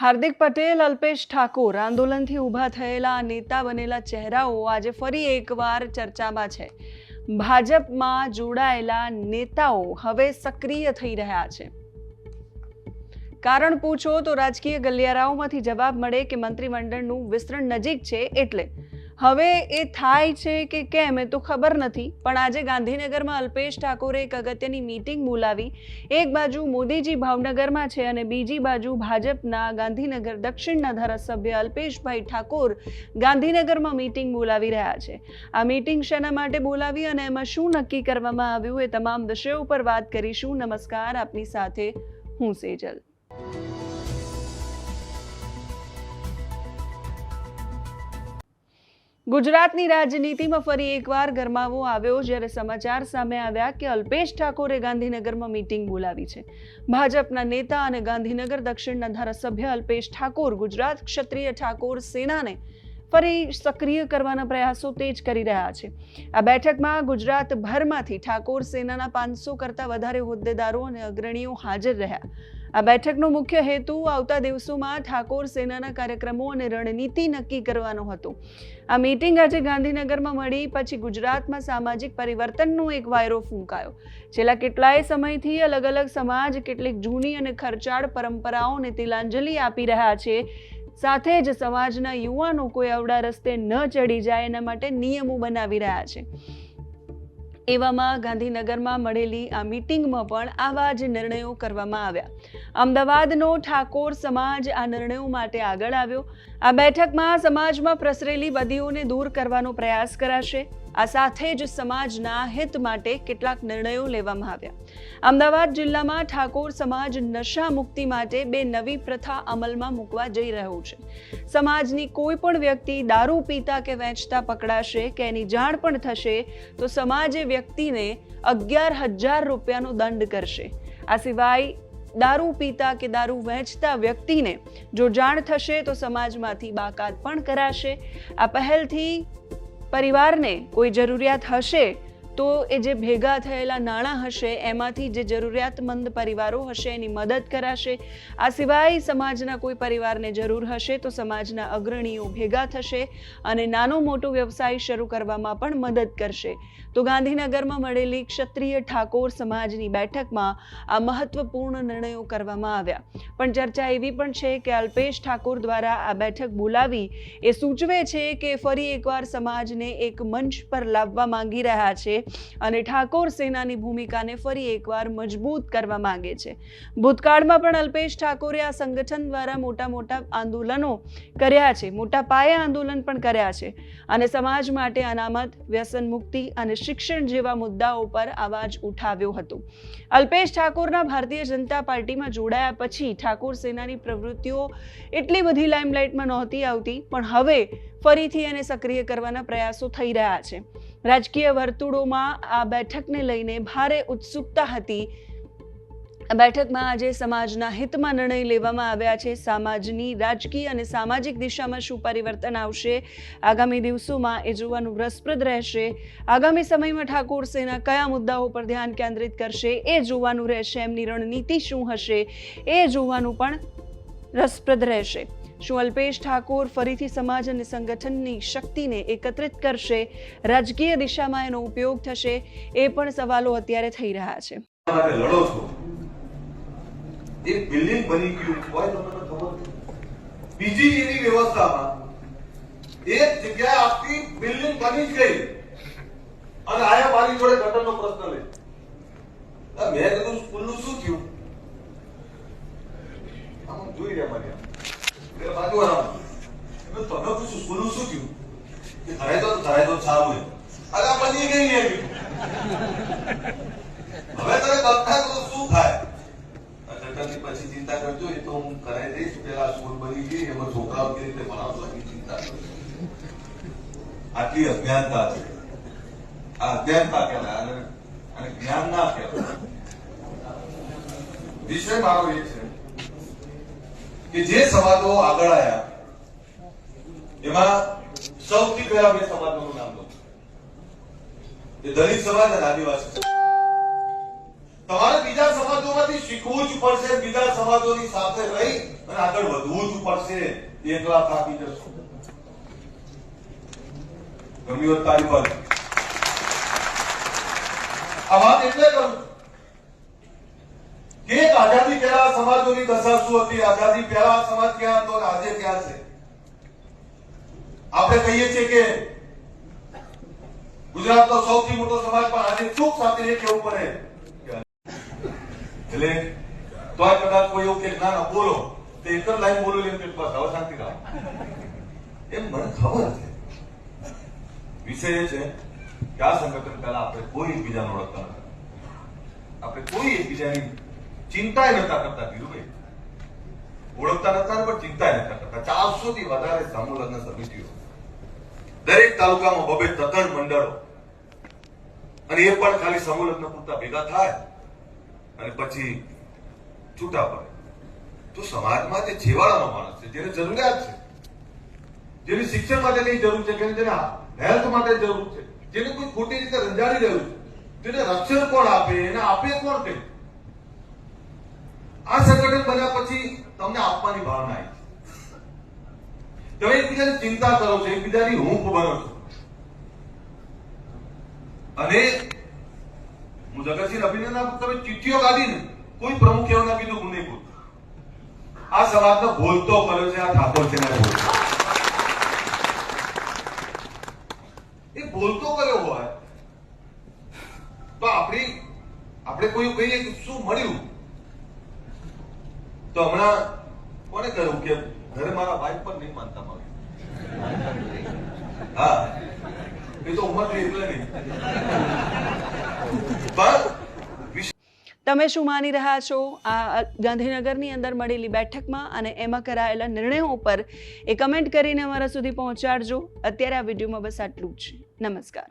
હાર્દિક પટેલ, અલ્પેશ ઠાકોર આંદોલનથી ઊભા થયેલા નેતા બનેલા ચહેરાઓ આજે ફરી એકવાર ચર્ચામાં છે. ભાજપમાં જોડાયેલા નેતાઓ હવે સક્રિય થઈ રહ્યા છે. કારણ પૂછો તો રાજકીય ગલિયારાઓમાંથી જવાબ મળે કે મંત્રીમંડળનું વિસ્તરણ નજીક છે એટલે હવે એ થાય છે કે કેમ એ તો ખબર નથી, પણ આજે ગાંધીનગરમાં અલ્પેશ ઠાકોરે એક અગત્યની મીટિંગ બોલાવી. એક બાજુ મોદીજી ભાવનગરમાં છે અને બીજી બાજુ ભાજપના ગાંધીનગર દક્ષિણના ધારાસભ્ય અલ્પેશભાઈ ઠાકોર ગાંધીનગરમાં મીટિંગ બોલાવી રહ્યા છે. આ મીટિંગ શેના માટે બોલાવી અને એમાં શું નક્કી કરવામાં આવ્યું એ તમામ વિષયો ઉપર વાત કરીશું. નમસ્કાર, આપની સાથે હું સેજલ. ગુજરાતની રાજનીતિમાં ફરી એકવાર ગરમાવો આવ્યો જ્યારે સમાચાર સામે આવ્યા કે અલ્પેશ ઠાકોરે ગાંધીનગરમાં મીટિંગ બોલાવી છે. ભાજપના નેતા અને ગાંધીનગર દક્ષિણના ધારાસભ્ય અલ્પેશ ઠાકોર, ગુજરાત ક્ષત્રિય ઠાકોર સેનાને ફરી સક્રિય કરવાના પ્રયાસો તેજ કરી રહ્યા છે. આ બેઠકમાં ગુજરાતભરમાંથી ઠાકોર સેનાના પાંચસો કરતાં વધારે હોદ્દેદારો અને અગ્રણીઓ હાજર રહ્યા. આ બેઠકનો મુખ્ય હેતુ આવતા દિવસોમાં ઠાકોર સેનાના કાર્યક્રમો અને રણનીતિ નક્કી કરવાનો હતો. આ મીટિંગ આજે ગાંધીનગરમાં મળી, પછી ગુજરાતમાં સામાજિક પરિવર્તનનો એક વાયરો ફૂંકાયો. છેલ્લા કેટલાય સમયથી અલગ અલગ સમાજ, કેટલીક જૂની અને ખર્ચાળ પરંપરાઓને તિલાંજલિ આપી રહ્યા છે. સાથે જ સમાજના યુવાનો કોઈ અવડા રસ્તે ન ચડી જાય એના માટે નિયમો બનાવી રહ્યા છે. એવામાં ગાંધીનગરમાં મળેલી આ મીટિંગમાં પણ આવા જ નિર્ણયો કરવામાં આવ્યા. અમદાવાદનો ઠાકોર સમાજ આ નિર્ણયો માટે આગળ આવ્યો. આ બેઠકમાં સમાજમાં પ્રસરેલી બદીઓને દૂર કરવાનો પ્રયાસ કરાશે. આ સાથે જ સમાજના હિત માટે કેટલાક નિર્ણયો લેવામાં આવ્યા. અમદાવાદ જિલ્લામાં ઠાકોર સમાજ નશા મુક્તિ માટે બે નવી પ્રથા અમલમાં મૂકવા જઈ રહ્યો છે. સમાજની કોઈ પણ વ્યક્તિ દારૂ પીતા કે વેચતા પકડાશે કે એની જાણ પણ થશે, તો સમાજે વ્યક્તિને અગિયાર હજાર રૂપિયાનો દંડ કરશે. આ સિવાય દારૂ પીતા કે દારૂ વહેંચતા વ્યક્તિને જો જાણ થશે તો સમાજમાંથી બાકાત પણ કરાશે. આ પહેલથી પરિવારને કોઈ જરૂરિયાત હશે તો એ જે ભેગા થયેલા નાણાં હશે, એમાંથી જે જરૂરિયાતમંદ પરિવારો હશે, એની મદદ કરાશે. આ સિવાય સમાજના કોઈ પરિવારને જરૂર હશે તો સમાજના અગ્રણીઓ ભેગા થશે અને નાનો મોટો વ્યવસાય શરૂ કરવામાં પણ મદદ કરશે. તો ગાંધીનગરમાં મળેલી ક્ષત્રિય ઠાકોર સમાજની બેઠકમાં આ મહત્વપૂર્ણ નિર્ણયો કરવામાં આવ્યા. પણ ચર્ચા એવી પણ છે કે અલ્પેશ ઠાકોર દ્વારા આ બેઠક બોલાવી એ સૂચવે છે કે ફરી એકવાર સમાજને એક મંચ પર લાવવા માંગી રહ્યા છે. અને ઠાકોર સેનાની ભૂમિકાને ફરી એકવાર મજબૂત કરવા માંગે છે. ભૂતકાળમાં પણ અલ્પેશ ઠાકોરે આ સંગઠન દ્વારા મોટા મોટા આંદોલનો કર્યા છે. મોટા પાયે આંદોલન પણ કર્યા છે. અને સમાજ માટે અનામત, વ્યસન મુક્તિ અને શિક્ષણ જેવા મુદ્દાઓ પર અવાજ ઉઠાવ્યો હતો. અલ્પેશ ઠાકોરના ભારતીય જનતા પાર્ટીમાં જોડાયા પછી ઠાકોર સેનાની પ્રવૃત્તિઓ એટલી બધી લાઇમલાઇટમાં નહોતી આવતી, પણ હવે ફરીથી એને સક્રિય કરવાના પ્રયાસો થઈ રહ્યા છે. રાજકીય વર્તુળોમાં આ બેઠકને લઈને ભારે ઉત્સુકતા હતી. બેઠકમાં આજે સમાજના હિતમાં નિર્ણય લેવામાં આવ્યા છે. સમાજની રાજકીય અને સામાજિક દિશામાં શું પરિવર્તન આવશે? આગામી દિવસોમાં એ જોવાનું રસપ્રદ રહેશે. આગામી સમયમાં ઠાકોર સેના કયા મુદ્દાઓ પર ધ્યાન કેન્દ્રિત કરશે? એ જોવાનું રહેશે. એમની રણનીતિ શું હશે? એ જોવાનું પણ રસપ્રદ રહેશે. શું અલ્પેશ ઠાકોર ફરીથી સમાજ અને સંગઠનની શક્તિને એકત્રિત કરશે? રાજકીય દિશામાં એનો ઉપયોગ થશે? એ પણ સવાલો અત્યારે થઈ રહ્યા છે. ખબર પીજીની વ્યવસ્થામાં એક જગ્યાએ આખી બિલ્ડિંગ બની ગઈ. અને આયા મારી જોડે ગટરનો પ્રશ્ન લે. મેં કીધું સ્કૂલનું શું થયું? આમ જોઈ રહ્યા મારી એટલે બાજુ વાળા તમે પૂછું સ્કૂલનું શું થયું કે ધરાય તો ધરાય તો સારું છે અરે આ બની કઈ નહીં હવે તમે કરતા તો શું થાય પછી ચિંતા કરજો એ તો હું કરાવી દઈશ પેલા સ્કૂલ બની ગઈ એમાં છોકરાઓ કેવી રીતે ભણાવશો એની ચિંતા આટલી અજ્ઞાનતા છે આ અજ્ઞાનતા કહેવાય અને જ્ઞાન ના કહેવાય વિષય મારો એ છે કે જે સમાજો આગળ આવ્યા એમાં સૌથી પહેલા બે સમાજનું નામ એ દલિત સમાજ અને આદિવાસી તમારે બીજા સમાજોમાંથી શીખવું જ પડશે, બીજા સમાજોની સાથે રહી અને આગળ વધવું જ પડશે. એકલા થાકી જશો ગમ્યું તારી પર. આ વાત એટલે કરું એક આઝાદી પહેલા સમાજોની દશા શું હતી? આઝાદી પહેલા સમાજ ક્યાં હતો આજે ક્યાં છે? આપણે કહીએ છીએ કે ગુજરાતનો સૌથી મોટો સમાજ પણ આજે ચૂપ સાથે એ કેવું પડે? એટલે તો આ કદાચ કોઈ એવું કે, ના ના, બોલો. તો એક જ લાઈન બોલો એમ કે હવે શાંતિ રાખો. એમ મને ખબર છે. વિષય એ છે કે આ સંગઠન પહેલા આપણે કોઈ એકબીજાને ઓળખતા નથી આપણે કોઈ એકબીજાની ચિંતા નતા કરતા ધીરુભાઈ. ઓળખતા નતા પણ ચિંતાય નતા કરતા. ચારસો થી વધારે સમૂહ સમિતિઓ. દરેક તાલુકામાં બબે તત્ણ મંડળો. અને એ પણ ખાલી સમૂહ પૂરતા ભેગા થાય અને પછી છૂટા પડે. તો સમાજમાં જે છેવાડાનો માણસ છે, જેને જરૂરિયાત છે, જેની શિક્ષણ માટેની જરૂર છે કે જેને હેલ્થ માટે જરૂર છે, જેને કોઈ ખોટી રીતે રંજાડી રહ્યું છે તેને રક્ષણ કોણ આપે, એને આપે કોણ તે? આ સંગઠન બન્યા પછી તમને આપવાની ભાવના આવી. તમે એકબીજાની ચિંતા કરો છો, એકબીજાની હૂંફ બનો છો. અને હું જગતસિંહ આપું તમે ચિઠ્ઠીઓ કાઢીને કોઈ પ્રમુખ એવું ના કીધું બોલતો આ સમાજનો બોલતો કર્યો છે, આ ઠાકોર છે એ બોલતો કર્યો હોય. તો આપણી આપણે કોઈ કહીએ કે શું મળ્યું? તો હમણાં કોને કહ્યું કે ઘરે મારા વાઈફ પણ નહીં માનતા મારું? હા. એ તો ઉંમર થઈ એટલે નહીં. પણ તમે શું માની રહ્યા છો? આ ગાંધીનગરની અંદર મળેલી બેઠકમાં અને એમાં કરાયેલા નિર્ણયો ઉપર એ કમેન્ટ કરીને અમારા સુધી પહોંચાડજો. અત્યારે આ વિડીયોમાં બસ આટલું જ. નમસ્કાર.